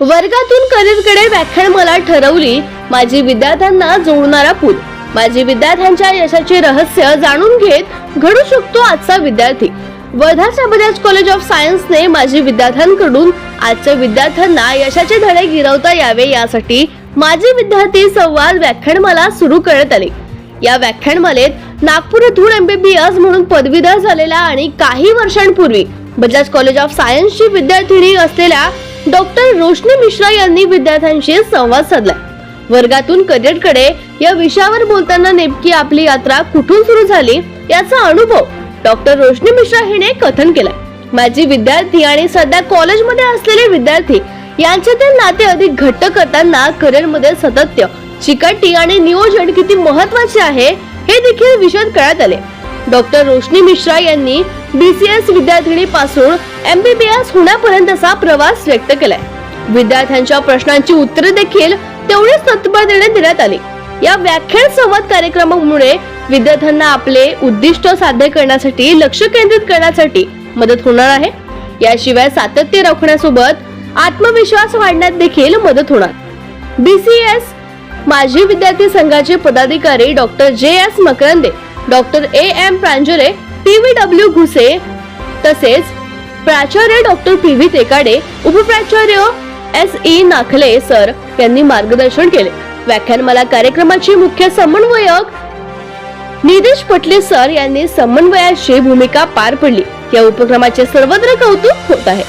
वर्गातून करिअरकडे व्याख्यानमाला ठरवली माझी विद्यार्थ्यांना जोडणारा पूल माझी विद्यार्थ्यांच्या यशाचे रहस्य जाणून घेत घडू शकतो आजचा विद्यार्थी. वर्धाच्या बजाज कॉलेज ऑफ सायन्सने माझी विद्यार्थ्यांकडून आजच्या विद्यार्थ्यांना यशाचे धडे गिरवता यावे यासाठी माझी विद्यार्थी संवाद व्याख्यानमाला सुरू करण्यात आली. या व्याख्यानमालेत नागपूर येथून एमबीबीएस म्हणून पदवीधर झालेला आणि काही वर्षांपूर्वी बजाज कॉलेज ऑफ सायन्सची विद्यार्थिनी असलेल्या डॉक्टर रोशनी मिश्रा यांनी विद्यार्थ्यांशी संवाद साधला. वर्गातून करिअरकडे या विषयावर बोलताना नेमकी आपली यात्रा कुठून सुरू झाली याचा अनुभव डॉक्टर रोशनी मिश्रा हिने कथन केलाय. माझी विद्यार्थी आणि सध्या कॉलेजमध्ये असलेले विद्यार्थी यांच्यातील नाते अधिक घट्ट करताना करिअरमध्ये सतत्य चिकाटी आणि नियोजन किती महत्त्वाचे आहे हे देखील विषयात कळत आले. डॉक्टर रोशनी मिश्रा यांनी बीसीएस विद्यार्थिनी पासून एमबीबीएस होण्यापर्यंतचा प्रवास व्यक्त केलाय. विद्यार्थ्यांच्या प्रश्नांची उत्तरे देखील तेवढीच तत्परतेने देण्यात आली. या व्याख्यान संवाद कार्यक्रमामुळे विद्यार्थ्यांना आपले उद्दिष्ट साध्य करण्यासाठी लक्ष केंद्रित करण्यासाठी मदत होणार आहे. याशिवाय सातत्य राखण्यासोबत आत्मविश्वास वाढण्यात देखील मदत होणार. बीसीएस माजी विद्यार्थी संघाचे पदाधिकारी doctor J S Makarande doctor A M Pranjale P V W Ghuse तसेच प्राचार्य डॉक्टर पी व्ही तेकाडे उपप्राचार्य एस ई नाखले सर यांनी मार्गदर्शन केले. व्याख्यानमाला कार्यक्रमाचे मुख्य समन्वयक निदेश पटले सर यांनी समन्वयाची भूमिका पार पडली. या उपक्रमाचे सर्वत्र कौतुक होत आहे.